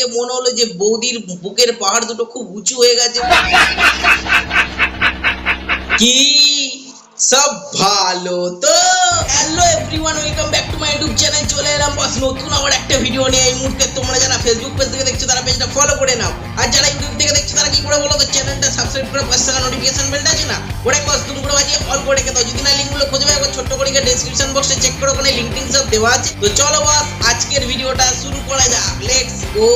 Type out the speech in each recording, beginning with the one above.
দেখে মনে হলো যে বৌদির বুকের পাহাড় দুটো খুব উঁচু হয়ে গেছে। কি? সব ভালো তো? Hello everyone welcome back to my YouTube channel চলে এলাম বাস নতুন আবার একটা ভিডিও নিয়ে। এই মুহূর্তে তোমরা যারা ফেসবুক পেজ থেকে দেখছ, তারা পেজটা ফলো করে নাও। আর যারা ইউটিউব থেকে চ্যানেলটা সাবস্ক্রাইব করে পাশে থাকা নোটিফিকেশন বেলটা আছে না? ওটা বাস তুমি করে বাজিয়ে অল করে রেখে দাও। যদি না লিঙ্কগুলো খুঁজে পাই একবার ছোট্ট করে ডেসক্রিপশন বক্সে চেক করে, ওখানে লিঙ্ক টিঙ্ক সব দেওয়া আছে। তো চলো বাস, আজকের ভিডিওটা শুরু করা যাক। লেটস গো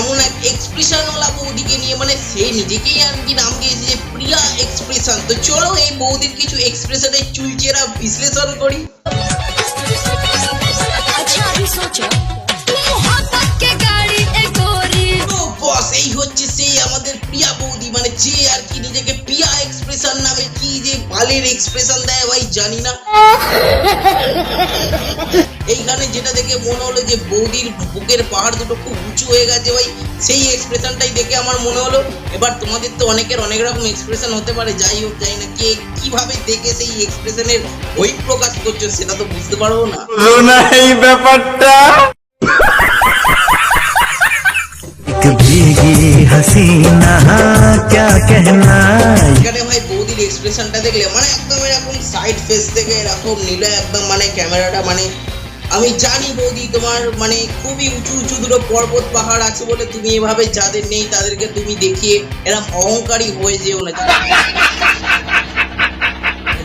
এমন এক এক্সপ্রেশন ওলা বৌদিকে নিয়ে। মানে সে নিজেকেই আর কি নাম দিয়েছে বিশ্লেষণ তো চলো এই বৌদির কিছু এক্সপ্রেশনের চুলচেরা বিশ্লেষণ করি। এই হচ্ছে সেই আমাদের প্রিয়া বৌদি। মানে যে আর কি নিজেকে প্রিয়া এক্সপ্রেশন নামে কি যে বালের এক্সপ্রেশন দেয় ভাই জানি না। এইখানে যেটা দেখে মনে হলো যে বৌদির বুকের পাহাড় দুটো খুব উঁচু হয়ে গেছে ভাই সেই এক্সপ্রেশনটাই দেখে আমার মনে হলো। এবার তোমাদের তো অনেকের অনেক রকম এক্সপ্রেশন হতে পারে যাই হোক যাই না কে কীভাবে দেখে সেই এক্সপ্রেশনের ওই প্রকাশ করছ সেটা তো বুঝতে পারব না। এই ব্যাপারটা। ভাই বৌদির দেখলে মানে একদম এরকম সাইড ফেস থেকে এরকম নিলে একদম মানে ক্যামেরাটা মানে আমি জানি বৌদি তোমার মানে খুবই উঁচু উঁচু দুটো পর্বত পাহাড় আছে বলে তুমি এভাবে যাদের নেই তাদেরকে তুমি দেখিয়ে এরকম অহংকারী হয়ে যেও না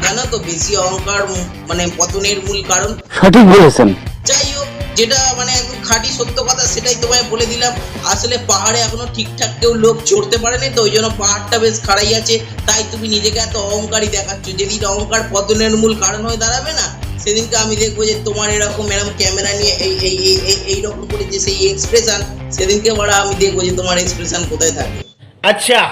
জানো? তো বেশি অহংকার মানে পতনের মূল কারণ? সঠিক বলেছেন। যাই হোক যেটা মানে একদম খাঁটি সত্য কথা সেটাই তোমায় বলে দিলাম। আসলে পাহাড়ে এখনও ঠিকঠাক কেউ লোক চড়তে পারেনি তো ওই জন্য পাহাড়টা বেশ খাড়াই আছে। তাই তুমি নিজেকে এত অহংকারী দেখাচ্ছ। যেদিন অহংকার পতনের মূল কারণ হয়ে দাঁড়াবে না সেদিনকে আমি দেখব যে তোমার এরকম এরকম ক্যামেরা নিয়ে এই এই এই এই- এইরকম করে যে সেই এক্সপ্রেশন সেদিনকে বড় আমি দেখব যে তোমার এক্সপ্রেশন কোথায় থাকে। আচ্ছা।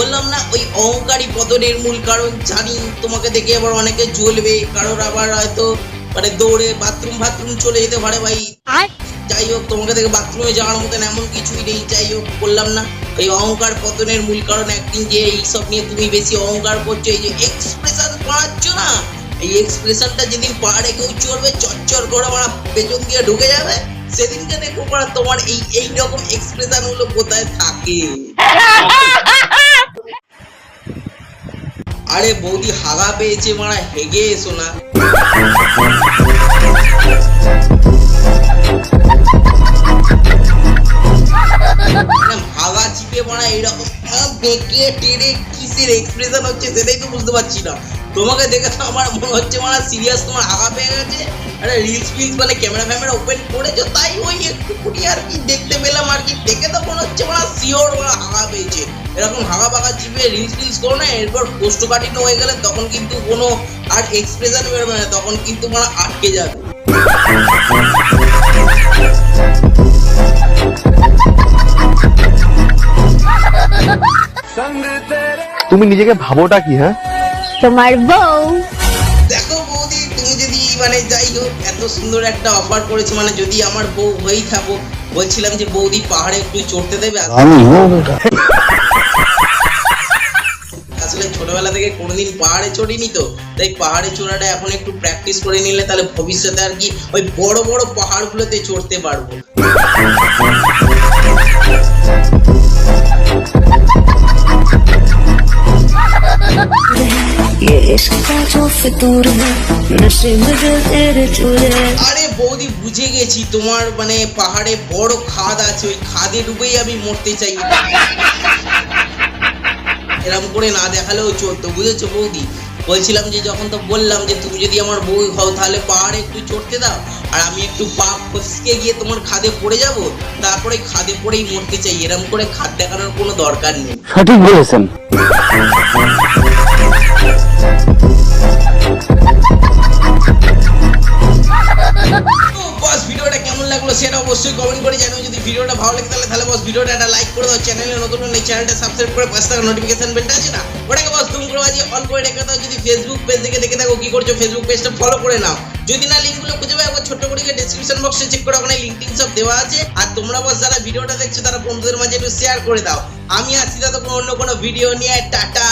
বললাম না ওই অহংকারী পতনের মূল কারণ জানি তোমাকে দেখে আবার অনেকে জ্বলবে কারোর আবার হয়তো মানে দৌড়ে বাথরুম বাথরুম চলে যেতে পারে ভাই। যাই হোক তোমাকে দেখে বাথরুমে যাওয়ার মতন এমন কিছুই নেই যাই হোক বললাম না এই অহংকার পতনের মূল কারণ একদিন যে এইসব নিয়ে তুমি বেশি অহংকার করছ এই যে এক্সপ্রেশন করাচ্ছ না এই এক্সপ্রেশনটা যেদিন পাহাড়ে কেউ চড়বে চচ্চর করে মারা পেছন দিয়ে ঢুকে যাবে সেদিনকে দেখব তোমার এই এই রকম এক্সপ্রেশনগুলো কোথায় থাকে। আরে বৌদি হাগা পেয়েছে মারা, হেগে এসো না। হাগা চিপে মারা এরকম দেখে টেনে কিসের এক্সপ্রেশন হচ্ছে সেটাই তো বুঝতে পারছি না। তোমাকে দেখে তো আমার মনে হচ্ছে মারা সিরিয়াস তোমার হাগা পেয়ে গেছে। আরে রিলস ফিলস মানে ক্যামেরা ফ্যামেরা ওপেন করেছ? তাই ওই একটু কুটি আর কি দেখতে পেলাম আর কি। দেখে তো মনে হচ্ছে মারা শিওর মারা হাগা পেয়েছে। এরকম হাগা পাগা চিপে রিলস ফিলস করো না এরপর কোষ্ঠকাঠিন্য হয়ে গেলে তখন কিন্তু কোনো আর এক্সপ্রেশন বেরোবে না তখন কিন্তু মারা আটকে যাবে। তুমি নিজেকে ভাবোটা কি হ্যাঁ? তোমার বউ মানে যাই হোক এত সুন্দর একটা অফার করেছে। মানে যদি আমার বউ হয়েই থাকো বলছিলাম যে বৌদি পাহাড়ে একটু চড়তে দেবে আসলে ছোটবেলা থেকে কোনোদিন পাহাড়ে চড়িনি তো তাই পাহাড়ে চড়াটা এখন একটু প্র্যাকটিস করে নিলে তাহলে ভবিষ্যতে আর কি ওই বড় বড় পাহাড়গুলোতে চড়তে পারব। का जो फितूर है नशे में दिल तेरे चूर है আরে বৌদি বুঝে গেছি তোমার মানে পাহাড়ে বড় খাদ আছে ওই খাদে ডুবেই আমি মরতে চাই এরকম করে না দেখালেও চলতো বুঝেছো বৌদি বলছিলাম যে যখন তো বললাম যে তুমি যদি আমার বউ হও তাহলে পাহাড়ে একটু চড়তে দাও আর আমি একটু পা ফসকে গিয়ে তোমার খাদে পড়ে যাব তারপরে খাদে পড়েই মরতে চাই এরকম করে খাদ দেখানোর কোনো দরকার নেই সঠিক বলেছেন তো লাগল সেটা অবশ্যই কমেন্ট করে জানিও। যদি ভিডিওটা ভালো লাগে তাহলে তাহলে বস ভিডিওটা একটা লাইক করে দাও। চ্যানেলে নতুন হলে চ্যানেলটা সাবস্ক্রাইব করে পাশে থাকা নোটিফিকেশন বেলটা আছে না? ওটাকে বস তুমি করে বাজিয়ে অন করে রেখে দাও। যদি ফেসবুক পেজ থেকে দেখে থাকো কি করছ ফেসবুক পেজটা ফলো করে নাও। যদি না লিঙ্কগুলো খুঁজে পাও, একবার ছোট্ট করে ডেসক্রিপশন বক্সে চেক করে ওখানে লিঙ্ক টিঙ্ক সব দেওয়া আছে। আর তোমরা বস যারা ভিডিওটা দেখছ, তারা বন্ধুদের মাঝে একটু শেয়ার করে দাও। আমি আসছি তখন অন্য কোনো ভিডিও নিয়ে টাটা।